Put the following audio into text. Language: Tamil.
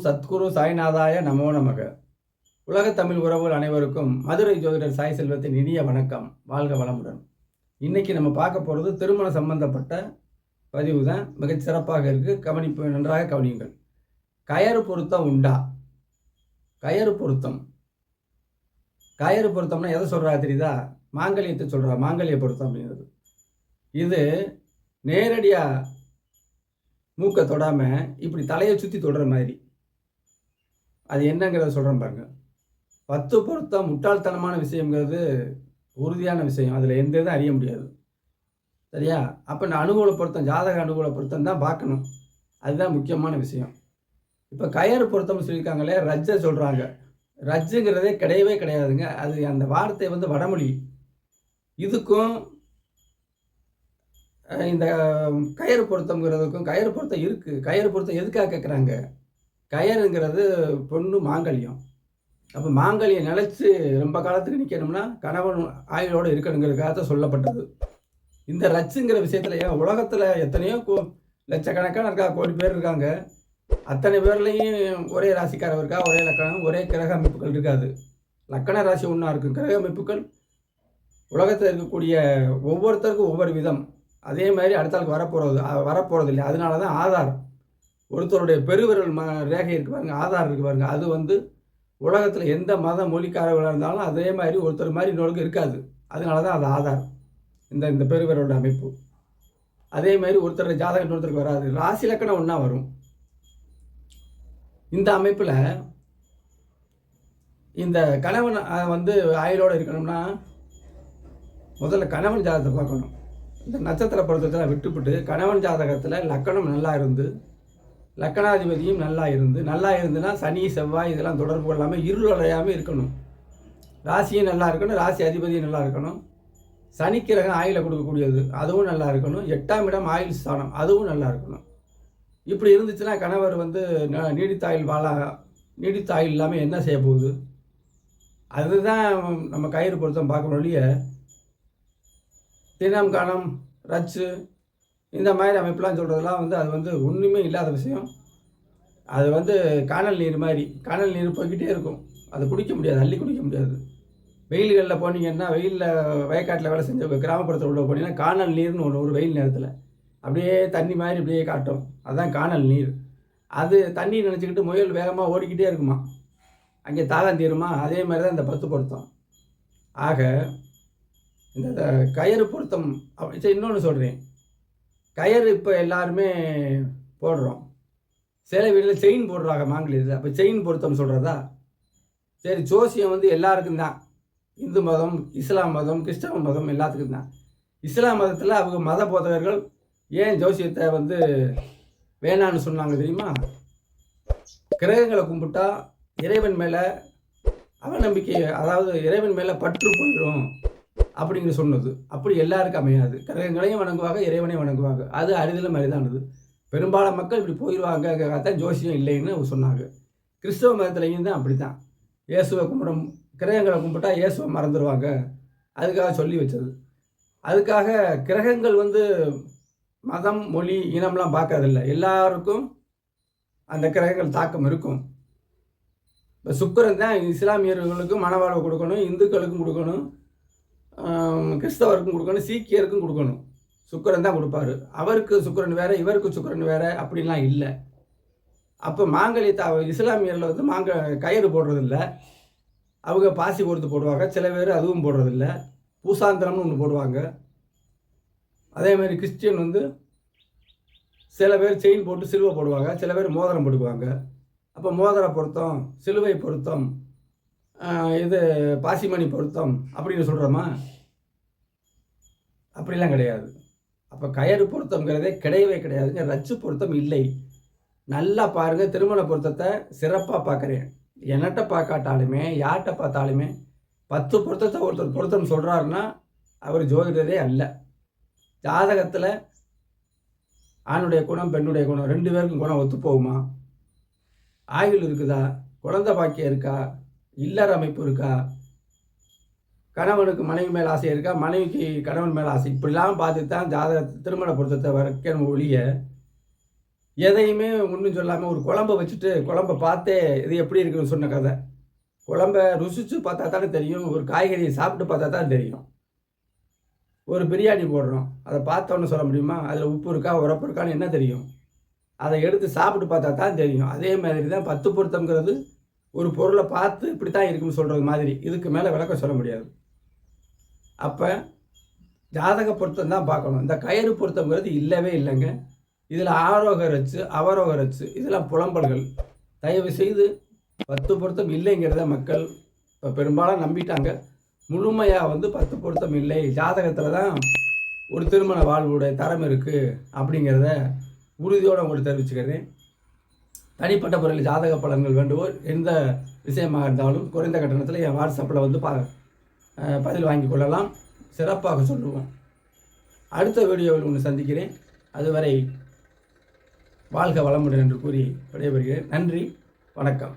சத்குரு சாய்நாதாய நமோ நமக. உலகத் தமிழ் உறவுகள் அனைவருக்கும் மதுரை ஜோதிடர் சாய் செல்வத்தின் இனிய வணக்கம். வாழ்க வளமுடன். இன்னைக்கு நம்ம பார்க்க போகிறது திருமணம் சம்பந்தப்பட்ட பதிவு தான். மிகச் சிறப்பாக இருக்கு. கவனிப்பு நன்றாக கவனியுங்கள். கயறு பொருத்தம் உண்டா? கயறு பொருத்தம். கயறு பொருத்தம்னா எதை சொல்றா தெரியுதா? மாங்கல்யத்தை சொல்கிறா மாங்கல்ய பொருத்தம் அப்படிங்கிறது. இது நேரடியாக மூக்கை தொடாமல் இப்படி தலையை சுற்றி தொடுற மாதிரி. அது என்னங்கிறத சொல்கிறேன் பாருங்க. பத்து பொருத்தம் முட்டாள்தனமான விஷயங்கிறது உறுதியான விஷயம். அதில் எந்த இதுவும் அறிய முடியாது. சரியா? அப்போ நான் அனுகூல பொருத்தம் ஜாதக அனுகூல பொருத்தம் தான் பார்க்கணும். அதுதான் முக்கியமான விஷயம். இப்போ கயறு பொருத்தம்னு சொல்லியிருக்காங்களே ரஜ்ஜை சொல்கிறாங்க ரஜ்ஜுங்கிறதே கிடையவே கிடையாதுங்க. அது அந்த வார்த்தை வந்து வடமொழி. இதுக்கும் இந்த கயிறு பொருத்தம்ங்கிறதுக்கும் கயிறு பொருத்தம் இருக்குது கயிறு பொருத்தம் எதுக்காக கேட்குறாங்க கயறுங்கிறது பொண்ணு மாங்கல்யம். அப்போ மாங்கல்யம் நிலைச்சு ரொம்ப காலத்துக்கு நிற்கணும்னா கணவன் ஆயுளோடு இருக்கணுங்கிறதுக்காக தான் சொல்லப்பட்டது. இந்த ரச்சுங்கிற விஷயத்துல ஏன் உலகத்தில் எத்தனையோ கோ லட்சக்கணக்கான இருக்கா கோடி பேர் இருக்காங்க. அத்தனை பேர்லேயும் ஒரே ராசிக்காரர் இருக்கா ஒரே லக்கணம் ஒரே கிரக அமைப்புகள் இருக்காது. லக்கண ராசி ஒன்றா இருக்கும். கிரக அமைப்புகள் உலகத்தில் இருக்கக்கூடிய ஒவ்வொருத்தருக்கும் ஒவ்வொரு விதம். அதே மாதிரி அடுத்தாளுக்கு வரப்போகிறது வரப்போகிறது இல்லை அதனால தான் ஆதார் ஒருத்தருடைய பெருவிரல் ம ரேகை இருக்கு பாருங்க ஆதார் இருக்கு பாருங்க. அது வந்து உலகத்தில் எந்த மத மொழிக்காரர்களாக இருந்தாலும் அதே மாதிரி ஒருத்தர் மாதிரி இன்னொருக்கு இருக்காது. அதனால தான் அது ஆதார். இந்த இந்த பெருவிரலோட அமைப்பு. அதே மாதிரி ஒருத்தர் ஜாதகம் இன்னொருத்தருக்கு வராது. ராசி லக்கணம் ஒன்றா வரும். இந்த அமைப்பில் இந்த கணவன் வந்து ஆயுளோடு இருக்கணும்னா முதல்ல கணவன் ஜாதகத்தை பார்க்கணும். இந்த நட்சத்திர பொருத்தத்தில் விட்டுவிட்டு கணவன் ஜாதகத்தில் லக்கணம் நல்லா இருந்து லக்கணாதிபதியும் நல்லா இருந்து நல்லா இருந்துன்னா சனி செவ்வாய் இதெல்லாம் தொடர்பு கொள்ளாமல் இருளடையாமல் இருக்கணும். ராசியும் நல்லா இருக்கணும் ராசி அதிபதியும் நல்லா இருக்கணும். சனிக்கிரகம் ஆயில கொடுக்கக்கூடியது அதுவும் நல்லா இருக்கணும். எட்டாம் இடம் ஆயுள் ஸ்தானம் அதுவும் நல்லா இருக்கணும். இப்படி இருந்துச்சுன்னா கணவர் வந்து ந- நீடித்தாயுள் வாழ நீடித்தாயுள் இல்லாமல் என்ன செய்ய போகுது? அதுதான் நம்ம கயிறு பொருத்தம் பார்க்கணும் ஒழிய தினம் கணம் ரச்சு இந்த மாதிரி அமைப்புலாம் சொல்கிறதெல்லாம் வந்து அது வந்து ஒன்றுமே இல்லாத விஷயம். அது வந்து காணல் நீர் மாதிரி காணல் நீர் போய்கிட்டே இருக்கும். அது குடிக்க முடியாது அள்ளி குடிக்க முடியாது. வெயில்களில் போனீங்கன்னா வெயிலில் வயக்காட்டில் வேலை செஞ்ச கிராமப்புறத்தில் உள்ள போனீங்கன்னா காணல் நீர்னு ஒன்று ஒரு வெயில் நேரத்தில். அப்படியே தண்ணி மாதிரி அப்படியே காட்டும். அதுதான் காணல் நீர். அது தண்ணி நினச்சிக்கிட்டு முயல் வேகமாக ஓடிக்கிட்டே இருக்குமா? அங்கே தாகம் தீருமா? அதே மாதிரி தான் இந்த பத்து பொருத்தம். ஆக இந்த கயிறு பொருத்தம் அப்படி சரி இன்னொன்று சொல்கிறேன் கயிறு இப்போ எல்லாருமே போடுறோம். சில வீட்டில் செயின் போடுறாங்க மாங்கலியில் அப்போ செயின் பொருத்தம் சொல்கிறதா சரி ஜோசியம் வந்து எல்லாருக்கும் தான். இந்து மதம் இஸ்லாம் மதம் கிறிஸ்தவ மதம் எல்லாத்துக்கும் தான். இஸ்லாம் மதத்தில் அவங்க மத போதகர்கள் ஏன் ஜோசியத்தை வந்து வேணான்னு சொன்னாங்க தெரியுமா? கிரகங்களை கும்பிட்டா இறைவன் மேலே அவநம்பிக்கை அதாவது இறைவன் மேலே பற்று போயிடும் அப்படிங்கிற சொன்னது. அப்படி எல்லாருக்கும் அமையாது. கிரகங்களையும் வணங்குவாங்க இறைவனையும் வணங்குவாங்க. அது அரிதிலும் அரிதானது பெரும்பாலான மக்கள் இப்படி போயிடுவாங்க தான் ஜோசியம் இல்லைன்னு சொன்னாங்க. கிறிஸ்தவ மதத்துலையும் தான் அப்படி தான் இயேசுவை கும்பிடும் கிரகங்களை கும்பிட்டா இயேசுவை மறந்துடுவாங்க அதுக்காக சொல்லி வச்சது. அதுக்காக கிரகங்கள் வந்து மதம் மொழி இனம்லாம் பார்க்கறதில்ல. எல்லாருக்கும் அந்த கிரகங்கள் தாக்கம் இருக்கும். இப்போ சுக்கரன் தான் இஸ்லாமியர்களுக்கும் மனவாழ்வு கொடுக்கணும் இந்துக்களுக்கும் கொடுக்கணும். கிறிஸ்தவருக்கும் கொடுக்கணும் சீக்கியருக்கும் கொடுக்கணும். சுக்கிரன் தான் கொடுப்பாரு. அவருக்கு சுக்கரன் வேற இவருக்கு சுக்கரன் வேற அப்படிலாம் இல்லை. அப்போ மாங்கலி அவ- இஸ்லாமியரில் வந்து மாங்க கயிறு போடுறதில்ல. அவங்க பாசி பொறுத்து போடுவாங்க. சில பேர் அதுவும் போடுறதில்ல. பூசாந்திரம்னு ஒன்று போடுவாங்க. அதே மாதிரி கிறிஸ்டியன் வந்து சில பேர் செயின் போட்டு சிலுவை போடுவாங்க. சில பேர் மோதிரம் போட்டுக்குவாங்க. அப்போ மோதிர பொருத்தம் சிலுவை பொருத்தம் இது பாசிமணி பொருத்தம் அப்படின்னு சொல்கிறோமா அப்படிலாம் கிடையாது. அப்போ கயறு பொருத்தம்ங்கிறதே கிடையவே கிடையாதுங்க. ரச்சு பொருத்தம் இல்லை. நல்லா பாருங்கள் திருமண பொருத்தத்தை சிறப்பாக பார்க்குறேன். என்னட்ட பார்க்காட்டாலுமே யார்கிட்ட பார்த்தாலுமே பத்து பொருத்தத்தை ஒருத்தர் பொருத்தம் சொல்கிறாருன்னா அவர் ஜோதிடரே அல்ல. ஜாதகத்தில் ஆணுடைய குணம் பெண்ணுடைய குணம் ரெண்டு பேருக்கும் குணம் ஒத்து போகுமா ஆயுள் இருக்குதா? குழந்தை பாக்கியம் இருக்கா? இல்லற அமைப்பு இருக்கா? கணவனுக்கு மனைவி மேல் ஆசை இருக்கா? மனைவிக்கு கணவன் மேல் ஆசை. இப்படிலாம் பார்த்து தான் ஜாதக திருமண பொருத்தத்தை வைக்கணும் ஒழிய எதையுமே ஒன்றும் சொல்லாமல் ஒரு குழம்ப வச்சுட்டு குழம்ப பார்த்தே இது எப்படி இருக்குன்னு சொன்ன கதை. குழம்ப ருசித்து பார்த்தா தானே தெரியும். ஒரு காய்கறியை சாப்பிட்டு பார்த்தா தான் தெரியும். ஒரு பிரியாணி போடுறோம். அதை பார்த்தோன்னு சொல்ல முடியுமா? அதில் உப்பு இருக்கா உரப்பு இருக்கான்னு என்ன தெரியும்? அதை எடுத்து சாப்பிட்டு பார்த்தா தான் தெரியும். அதே மாதிரி தான் பத்து பொருத்தங்கிறது ஒரு பொருளை பார்த்து இப்படி தான் இருக்குன்னு சொல்கிறது மாதிரி. இதுக்கு மேலே விளக்கம் சொல்ல முடியாது. அப்போ ஜாதக பொருத்தம் தான் பார்க்கணும். இந்த கயிறு பொருத்தங்கிறது இல்லவே இல்லைங்க. இதில் ஆரோக ரச்சு அவரோக ரச்சு இதெல்லாம் புலம்பல்கள். தயவு செய்து பத்து பொருத்தம் இல்லைங்கிறத மக்கள் இப்போ பெரும்பாலும் நம்பிட்டாங்க. முழுமையாக வந்து பத்து பொருத்தம் இல்லை. ஜாதகத்தில் தான் ஒரு திருமண வாழ்வுடைய தரம் இருக்குது அப்படிங்கிறத உறுதியோடு உங்களுக்கு தெரிவிச்சுக்கிறேன். தனிப்பட்ட முறையில் ஜாதக பலன்கள் வேண்டுவோர் எந்த விஷயமாக இருந்தாலும் குறைந்த கட்டணத்தில் என் வாட்ஸ்அப்பில் வந்து பா பதில் வாங்கி கொள்ளலாம். சிறப்பாக சொல்லுவோம். அடுத்த வீடியோவில் ஒன்று சந்திக்கிறேன். அதுவரை வாழ்க வளமுடன் என்று கூறி விடைபெறுகிறேன். நன்றி. வணக்கம்.